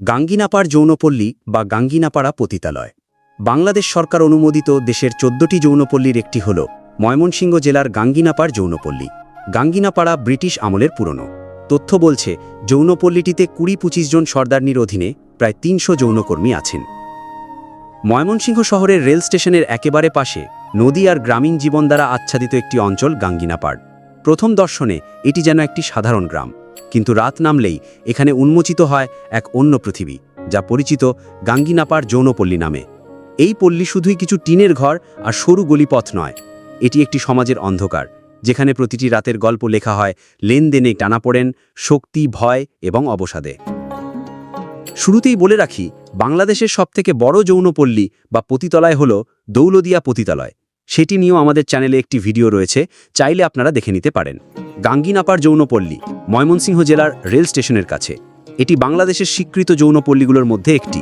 গাঙ্গিনাপাড় যৌনপল্লী বা গাঙ্গিনাপাড়া পতিতালয়। বাংলাদেশ সরকার অনুমোদিত দেশের চোদ্দটি যৌনপল্লীর একটি হল ময়মনসিংহ জেলার গাঙ্গিনাপাড় যৌনপল্লী। গাঙ্গিনাপাড়া ব্রিটিশ আমলের পুরনো। তথ্য বলছে, যৌনপল্লীটিতে কুড়ি পঁচিশ জন সর্দারনির অধীনে প্রায় তিনশো যৌনকর্মী আছেন। ময়মনসিংহ শহরের রেল স্টেশনের একেবারে পাশে নদী আর গ্রামীণ জীবন দ্বারা আচ্ছাদিত একটি অঞ্চল গাঙ্গিনাপাড়। প্রথম দর্শনে এটি যেন একটি সাধারণ গ্রাম। কিন্তু রাত নামলেই এখানে উন্মোচিত হয় এক অন্য পৃথিবী, যা পরিচিত গাঙ্গিনাপার যৌনপল্লী নামে। এই পল্লী শুধুই কিছু টিনের ঘর আর সরু গলিপথ নয়, এটি একটি সমাজের অন্ধকার, যেখানে প্রতিটি রাতের গল্প লেখা হয় লেনদেনে টানাপোড়েন শক্তি, ভয় এবং অবসাদে। শুরুতেই বলে রাখি, বাংলাদেশের সবথেকে বড় যৌনপল্লী বা পতিতলায় হল দৌলদিয়া পতিতালয়। সেটি নিয়েও আমাদের চ্যানেলে একটি ভিডিও রয়েছে, চাইলে আপনারা দেখে নিতে পারেন। গাঙ্গিনাপাড় যৌনপল্লী, ময়মনসিংহ জেলার রেল স্টেশনের কাছে। এটি বাংলাদেশের স্বীকৃত যৌনপল্লীগুলোর মধ্যে একটি।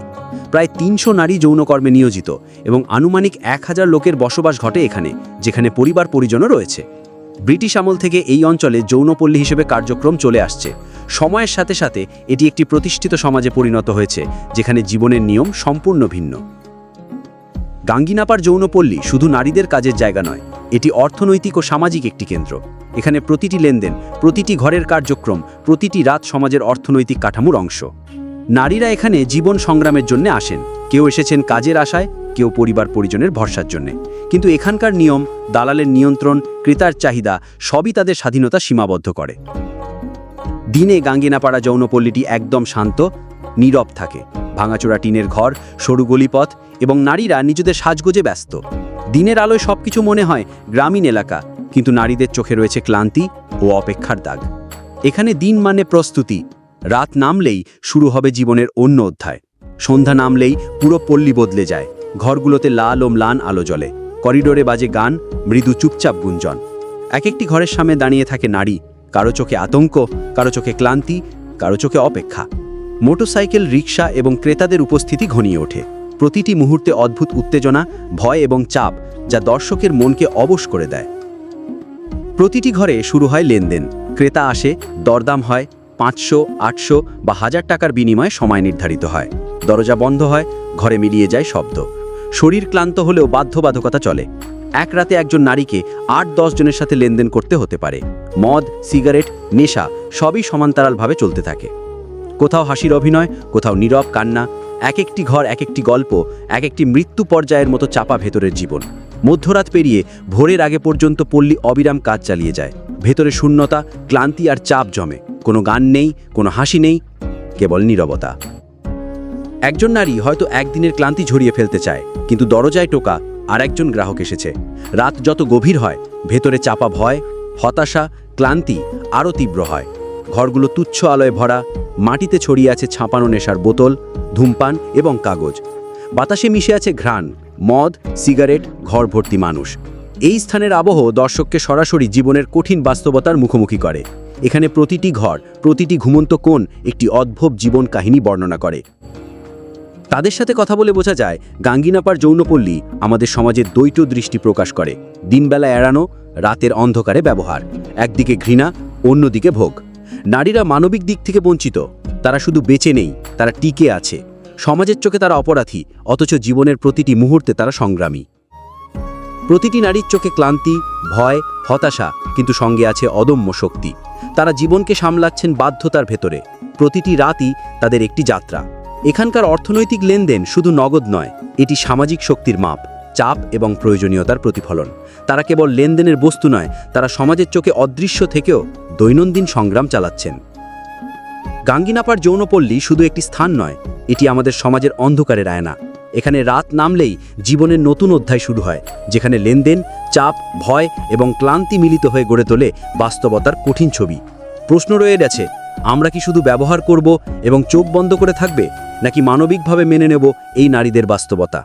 প্রায় তিনশো নারী যৌনকর্মে নিয়োজিত এবং আনুমানিক এক হাজার লোকের বসবাস ঘটে এখানে, যেখানে পরিবার পরিজনও রয়েছে। ব্রিটিশ আমল থেকে এই অঞ্চলে যৌনপল্লী হিসেবে কার্যক্রম চলে আসছে। সময়ের সাথে সাথে এটি একটি প্রতিষ্ঠিত সমাজে পরিণত হয়েছে, যেখানে জীবনের নিয়ম সম্পূর্ণ ভিন্ন। গাঙ্গিনাপার যৌনপল্লী শুধু নারীদের কাজের জায়গা নয়, এটি অর্থনৈতিক ও সামাজিক একটি কেন্দ্র। এখানে প্রতিটি লেনদেন, প্রতিটি ঘরের কার্যক্রম, প্রতিটি রাত সমাজের অর্থনৈতিক কাঠামোর অংশ। নারীরা এখানে জীবন সংগ্রামের জন্য আসেন। কেউ এসেছেন কাজের আশায়, কেউ পরিবার পরিজনের ভরসার জন্যে। কিন্তু এখানকার নিয়ম, দালালের নিয়ন্ত্রণ, ক্রেতার চাহিদা, সবই তাদের স্বাধীনতা সীমাবদ্ধ করে। দিনে গাঙ্গিনাপাড়া যৌনপল্লীটি একদম শান্ত, নীরব থাকে। ভাঙাচোরা টিনের ঘর, সরু গলিপথ এবং নারীরা নিজেদের সাজগোজে ব্যস্ত। দিনের আলোয় সবকিছু মনে হয় গ্রামীণ এলাকা কিন্তু নারীদের চোখে রয়েছে ক্লান্তি ও অপেক্ষার দাগ। এখানে দিন মানে প্রস্তুতি, রাত নামলেই শুরু হবে জীবনের অন্য অধ্যায়। সন্ধ্যা নামলেই পুরো পল্লী বদলে যায়, ঘরগুলোতে লাল ও ম্লান আলো জ্বলে, করিডোরে বাজে গান, মৃদু চুপচাপ গুঞ্জন। এক একটি ঘরের সামনে দাঁড়িয়ে থাকে নারী, কারও চোখে আতঙ্ক, কারও চোখে ক্লান্তি, কারও চোখে অপেক্ষা। মোটরসাইকেল রিক্সা এবং ক্রেতাদের উপস্থিতি ঘনিয়ে ওঠে। প্রতিটি মুহূর্তে অদ্ভুত উত্তেজনা, ভয় এবং চাপ যা দর্শকের মনকে অবশ করে দেয়। প্রতিটি ঘরে শুরু হয় লেনদেন। ক্রেতা আসে, দরদাম হয়, পাঁচশো, আটশো বা হাজার টাকার বিনিময়ে সময় নির্ধারিত হয়। দরজা বন্ধ হয়, ঘরে মিলিয়ে যায় শব্দ। শরীর ক্লান্ত হলেও বাধ্যবাধকতা চলে। এক রাতে একজন নারীকে আট দশ জনের সাথে লেনদেন করতে হতে পারে। মদ, সিগারেট, নেশা সবই সমান্তরালভাবে চলতে থাকে। কোথাও হাসির অভিনয়, কোথাও নীরব কান্না, এক একটি ঘর, এক একটি গল্প, এক একটি মৃত্যু পর্যায়ের মতো চাপা ভেতরের জীবন। মধ্যরাত পেরিয়ে ভোরের আগে পর্যন্ত পল্লী অবিরাম কাজ চালিয়ে যায়। ভেতরে শূন্যতা, ক্লান্তি আর চাপ জমে। কোনো গান নেই, কোনো হাসি নেই, কেবল নীরবতা। একজন নারী হয়তো একদিনের ক্লান্তি ঝরিয়ে ফেলতে চায়, কিন্তু দরজায় টোকা আর একজন গ্রাহক এসেছে। রাত যত গভীর হয়, ভেতরে চাপা ভয়, হতাশা, ক্লান্তি আরও তীব্র হয়। ঘরগুলো তুচ্ছ আলোয় ভরা, মাটিতে ছড়িয়ে আছে ছাপানো নেশার বোতল, ধূমপান এবং কাগজ। বাতাসে মিশে আছে ঘ্রাণ, মদ, সিগারেট ঘর ভর্তি মানুষ। এই স্থানের আবহ দর্শককে সরাসরি জীবনের কঠিন বাস্তবতার মুখোমুখি করে। এখানে প্রতিটি ঘর, প্রতিটি ঘুমন্ত কোণ একটি অদ্ভব জীবন কাহিনী বর্ণনা করে। তাদের সাথে কথা বলে বোঝা যায়, গাঙ্গিনাপার যৌনপল্লী আমাদের সমাজের দ্বৈত দৃষ্টি প্রকাশ করে। দিনবেলা এড়ানো, রাতের অন্ধকারে ব্যবহার। একদিকে ঘৃণা, অন্যদিকে ভোগ। নারীরা মানবিক দিক থেকে বঞ্চিত। তারা শুধু বেঁচে নেই, তারা টিকে আছে। সমাজের চোখে তারা অপরাধী, অথচ জীবনের প্রতিটি মুহূর্তে তারা সংগ্রামী। প্রতিটি নারীর চোখে ক্লান্তি, ভয়, হতাশা, কিন্তু সঙ্গে আছে অদম্য শক্তি। তারা জীবনকে সামলাচ্ছেন বাধ্যতার ভেতরে। প্রতিটি রাতই তাদের একটি যাত্রা। এখানকার অর্থনৈতিক লেনদেন শুধু নগদ নয়, এটি সামাজিক শক্তির মাপ, চাপ এবং প্রয়োজনীয়তার প্রতিফলন। তারা কেবল লেনদেনের বস্তু নয়, তারা সমাজের চোখে অদৃশ্য থেকেও দৈনন্দিন সংগ্রাম চালাচ্ছেন। গাঙ্গিনাপার যৌনপল্লী শুধু একটি স্থান নয়, এটি আমাদের সমাজের অন্ধকারের আয়না। এখানে রাত নামলেই জীবনের নতুন অধ্যায় শুরু হয়, যেখানে লেনদেন, চাপ, ভয় এবং ক্লান্তি মিলিত হয়ে গড়ে তোলে বাস্তবতার কঠিন ছবি। প্রশ্ন রয়ে গেছে, আমরা কি শুধু ব্যবহার করব এবং চোখ বন্ধ করে থাকবে, নাকি মানবিকভাবে মেনে নেব এই নারীদের বাস্তবতা?